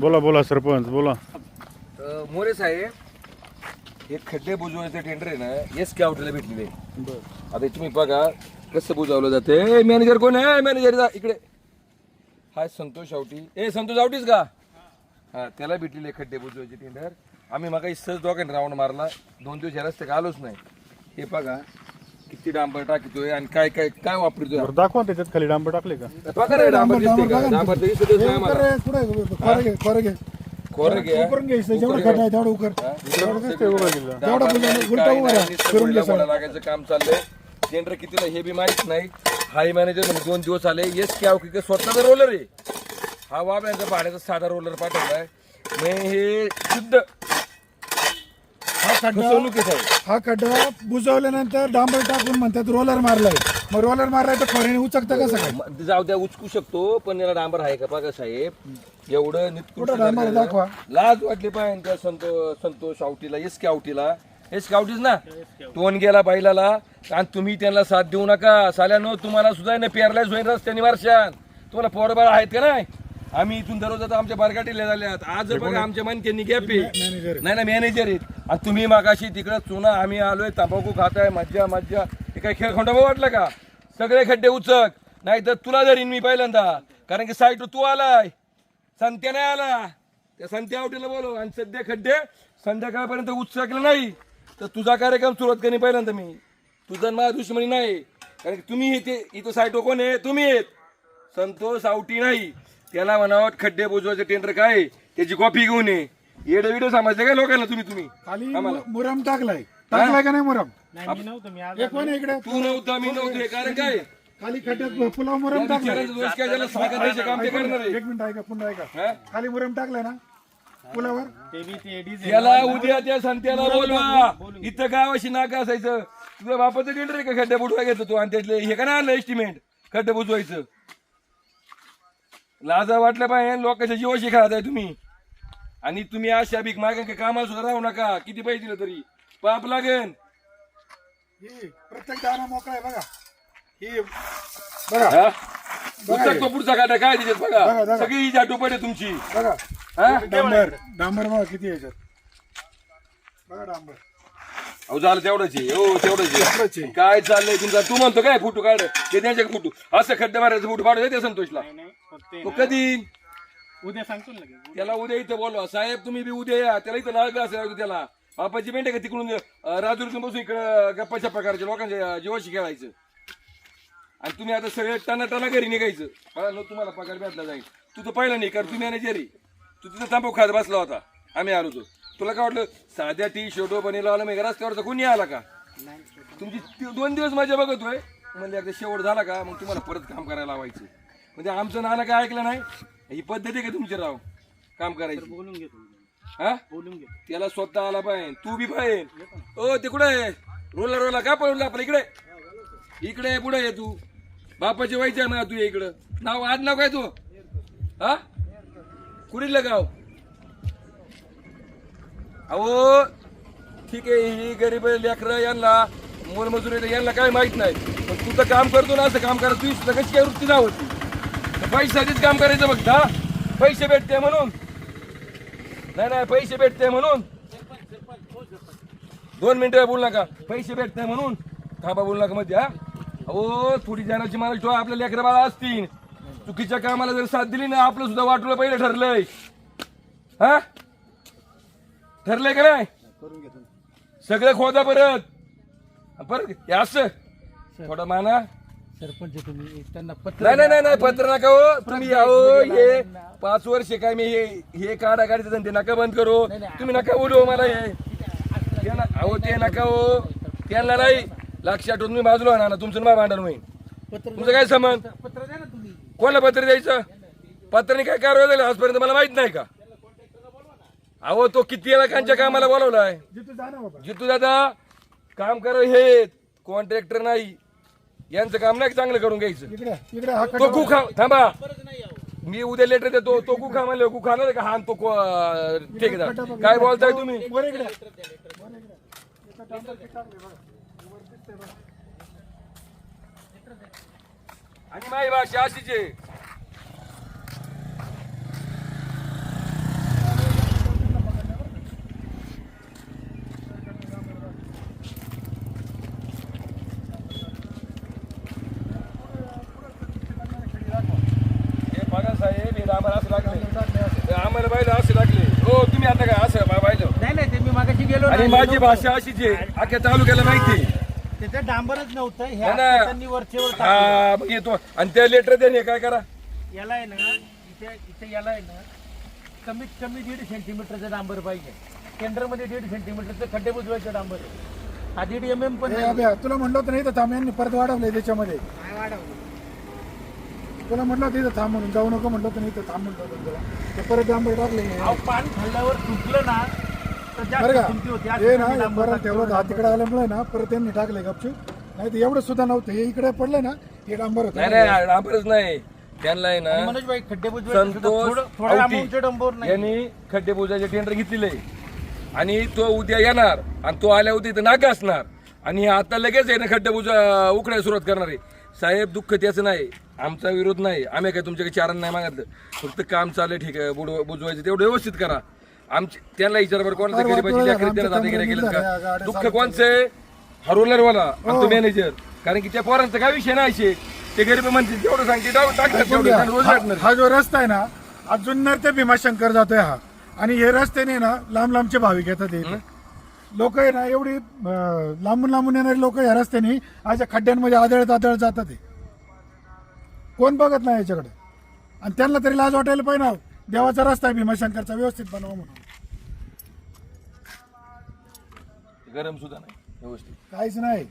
बोला बोला सरपंच बोला. मोरे साहेब हे खड्डे बुजवायचं टेंडर आहे ना एस के आउटला भेटलेले आता तुम्ही बघा कसं बुजवलं जाते मॅनेजर कोण आहे? मॅनेजर जा इकडे. हाय संतोष आवटी. ए संतोष आवटीच का? हा त्याला भेटलेले खड्डे बुजवायचे टेंडर आम्ही मग सहज दोघांनी राऊंड मारला. दोन दिवस या रस्ते आलोच नाही. हे बघा किती डांबर टाकतोय आणि काय काय काय वापरतोय? बरं दाखवा त्याच्यात खाली डांबर टाकले का? बघा रे डांबर दिसते का? डांबर तर दिसतच नाही आम्हाला. खोरं घ्या लागायचं काम चाललंय. टेंडर कितीला हे बी माहीत नाही. हाय मॅनेजर म्हणजे दोन दिवस आले. येस की की स्वतःचा रोलर आहे. हा वाब्यांचा भाड्याचा साधा रोलर पाठवलाय. मग हे शुद्ध हा खड्डा आहे. हा बुजवल्यानंतर डांबर टाकून म्हणतात रोलर मारलाय. मग रोलर मारलाय तर खोऱ्याने उचकतं कसं काय? म- जाऊ द्या उचकू शकतो पण याला डांबर आहे का बघा साहेब. एवढं नित्कृष्ट कुठं डांबर. दाखवा. लाज वाटली पाहिजे त्या संतो संतोष आवटीला एस की आवटीला. एस की आवटीच ना? तोंड गेला बैलाला आणि तुम्ही त्यांना साथ देऊ नका. साल्यानो तुम्हाला सुद्धा ना पेरलाच होईल रस्त्याने वर्षान तुम्हाला पोरबाळ आहेत का नाही? आम्ही इथून दररोज आता आमच्या बारगाटीला झाल्यात आज बघा आमच्या मन त्यांनी गॅप आहे नाही ना मॅनेजर आहेत आणि तुम्ही मागाशी तिकडं चुना आम्ही आलोय तंबाखू खाताय मज्जा मज्जा. हे काय खेळ खंडोबा वाटलं का? सगळे खड्डे उचक. नाही तर तुला धरीन मी पहिल्यांदा. कारण की साईट तू आलाय. संत्या नाही आला. त्या संत्या आवटीला बोलव. आणि सध्या खड्डे संध्याकाळपर्यंत उचकलं नाही. तर तुझा कार्यक्रम सुरुवात करी पहिल्यांदा मी. तुझा माझा दुश्मनी नाही. कारण की तुम्ही ते इथं साईटो कोण आहे? तुम्ही आहेत. संतोष आवटी नाही. त्याला म्हणावं खड्डे बुजवायचं टेंडर काय? त्याची कॉपी घेऊन ये. येडे विडे समजले काय लोकांना तुम्ही तुम्ही? खाली मुरम टाकलाय. टाकलाय का नाही मुरम? एक कोण आहे इकडे? तू नव्हता मी नव्हते. कारण काय? खाली खड्ड्यात पुलाव मुरम टाकलाय. दोष काय काम ते करणार आहे. एक मिनिट ऐका पुन्हा ऐका. हा? खाली मुरम टाकलाय ना? पुलावर? याला उद्या त्या संत्याला बोलवा. इथं गावाशी नाका असायचं. तुझ्या बापाचं टेंडर आहे का? खड्डे बुडवा घेतो तू? आणि त्यातले हे का नाही आणलं एस्टिमेट खड्डे बुजवायचं. लाजा वाटलं पाहिजे लोकांच्या जीवाशी खेळताय तुम्ही. आणि तुम्ही अशा भीक मागा कामाला सुद्धा राहू नका. किती पैसे दिले तरी? पाप लागेल. ही प्रत्येक दाना मोकळा आहे बघा. ही बघा. हा? उचक तो पुढचा काटा काय त्याच्यात बघा, बघा बघा. सगळी जाटोपट आहे तुमची. बघा. हा डांबर डांबर बघा किती आहे याच्यात. बघा डांबर. अहो झालं तेवढंच आहे. हो तेवढंच तेवढंच आहे. काय चाललंय तुमचा? तू म्हणतो काय फोटो काढ. ते त्यांच्या फोटो? असं खड्डे मारायचं फोटो काढू त्या संतोषला. तो कधी? उद्या सांगतो ना त्याला उद्या इथं बोलवा. साहेब तुम्ही बी उद्या या. त्याला इथं बी असेल त्याला. बापाची मेंढे का तिकडून? राजुरीतून बसून इकडं गप्पाच्या प्रकारच्या लोकांच्या जीवाशी खेळायचं. आणि तुम्ही आता सगळे टना टना घरी निघायचं. मला तुम्हाला पगार भेटला जाईल. तू तर पहिला नाही कर तू मॅनेजर आहे. तू तिथं तांबू खात बसला होता. आम्ही आलो होतो. तुला काय वाटलं साध्या टी शर्टो बनेला आला मी रस्त्यावरचा कोणी आला का? तुमची ती- दोन दिवस माझ्या बघतोय. म्हणजे एकदा शेवट झाला का? मग तुम्हाला परत काम करायला लावायचं. म्हणजे आमचं नाना काय ऐकलं नाही? ही पद्धती आहे का तुमची राव? काम करायची. बोलून घेतो. हा? बोलून घेतो. त्याला स्वतः आला पाहिजे. तू बी पाहिजे. ओ ते कुठे आहे? रोला रोला का पळवला आपल्या इकडे. इकडे आहे, पुढे आहे तू. बापाची व्हायचं आहे ना तू ये इकडं. नाव आज नाव काय तू? हा? कुठलं गाव. अहो ठीक आहे ही गरीब लेकरं यांना मोलमजुरी यांना काय माहीत नाही. पण तू तर काम करतो ना असं काम करा. तुझी सुद्धा कशी काय वृत्ती ना होती पैशाचीच काम करायचं बघ हा? पैसे भेटते म्हणून. नाही नाही पैसे भेटते म्हणून. दोन मिनिटं बोल नका. पैसे भेटते म्हणून. थांबा बोल नका मध्ये हा? अहो थोडी जाण्याची मला ठेवा आपल्या लेकरं बाळा असतील. चुकीच्या कामाला जर साथ दिली ना आपलं सुद्धा वाटलं पहिलं ठरलंय. हा? ठरलंय का नाही? सगळं खोदा परत. परत हे असं. थोडं माना. सरपंच तुम्ही. त्यांना पत्र नाही नाही नाही नाही पत्र नका हो. तुम्ही अहो हे पाच वर्ष काय मी हे हे काढा काढायचे धंदे नका बंद करू. तुम्ही नका बोलू हो मला हे. त्यांना अहो ते नका हो. त्यांना नाही लक्षात ठेवून मी बाजूला होणार ना. तुमचं माझं भांडण होईल. तुमचं काय संबंध? पत्र द्या ना तुम्ही. कोणाला पत्र द्यायचं? पत्राने काय कारवाई झाली आजपर्यंत? मला माहीत नाही का? अहो तो किती लाखांच्या कामाला बोलवलाय? जिथं जा ना बाबा जितू दादा काम कर हे. कॉन्ट्रॅक्टर नाही. यांचं काम नाही चांगलं करून घ्यायचं? इकडे इकडे हा तो गुखा थांबा. मी उद्या लेटर देतो. तो गुखा म्हणले गुखा नाही का? हा तो ठेकेदार. काय बोलताय तुम्ही? आणि माई भाषा अशीच आहे. बाळासाहेब हे आम्हाला असं लागले. आम्हाला बायला असं लागले. हो तुम्ही आता काय असं बायलो नाही नाही ते मी मागाशी गेलो आणि माझी भाषा अशी आहे अख्ख्या तालुक्याला माहिती त्याचं डांबरच नव्हतं. हे वरचे मग येतो. आणि त्या लेटर त्याने काय करा? याला आहे ना इथे इथे याला आहे ना कमीत कमी दीड सेंटीमीटरचं डांबर पाहिजे. टेंडरमध्ये दीड सेंटीमीटरचं खड्डे बुजवायचं डांबर हा दीड एम एम पण तुला म्हणलं होतं नाही तर थांब यांनी परत वाढवलंय त्याच्यामध्ये. वाढवलं तुला म्हटलं होतं इथं थांब म्हणून जाऊ नको म्हटलं तर थांब म्हटलं होतं तुला ते परत डांबर टाकले. अहो, पाणी खाल्ल्यावर तुटलं ना तर बरं जास्त किमती होती. का हे ना डांबर परत तिकडे आल्यामुळे ना परत त्यांनी टाकले गपचूप. नाही तर एवढं सुद्धा नव्हतं. हे इकडे पडलं ना हे डांबर नाही होतं नाही डांबरच नाही. त्यांना आहे ना मनोज भाई खड्डे संतोष थोडं थोडं आवटी अमाऊंटचं डंबर नाही. यांनी खड्डे बुजाचे टेंडर घेतलेले. आणि तो उद्या येणार आणि तो आल्या होती इथं नाका असणार. आणि आता लगेच आहे ना खड्डे बुजा उकडायला सुरुवात करणार आहे. साहेब दुःख त्याचं नाही. आमचा विरोध नाही. आम्ही काय तुमच्याकडे चारण नाही मागितलं फक्त काम चाललंय ठीक आहे. बुडव बुजवायचं तेवढं व्यवस्थित करा. आमचे त्यांना विचार बरं कोणाचं गरीबाची लेकरं दादागिरी केलं का? दुःख कोणचं हरवलरवाला आणि तो मॅनेजर कारण की त्या पोरांचा काय विषय नाही शे. ते गरीब म्हणतील तेवढं सांगते तेवढं. रोज हा टाकणार हा जो रस्ता आहे ना अजून नर ते भीमाशंकर जातोय हा. आणि हे रस्त्याने ना लांब लांबचे भाविक येतात लोक आहे ना एवढी अं, लांबून लांबून येणारे लोक या रस्त्याने अशा खड्ड्यांमध्ये आदळत आदळत जातात हे. कोण बघत नाही याच्याकडे? आणि त्यांना तरी लाज वाटायला पाहिजे ना. देवाचा रस्ता आहे भीमाशंकरचा व्यवस्थित बनवा म्हणून. गरम सुद्धा नाही व्यवस्थित. काहीच नाही.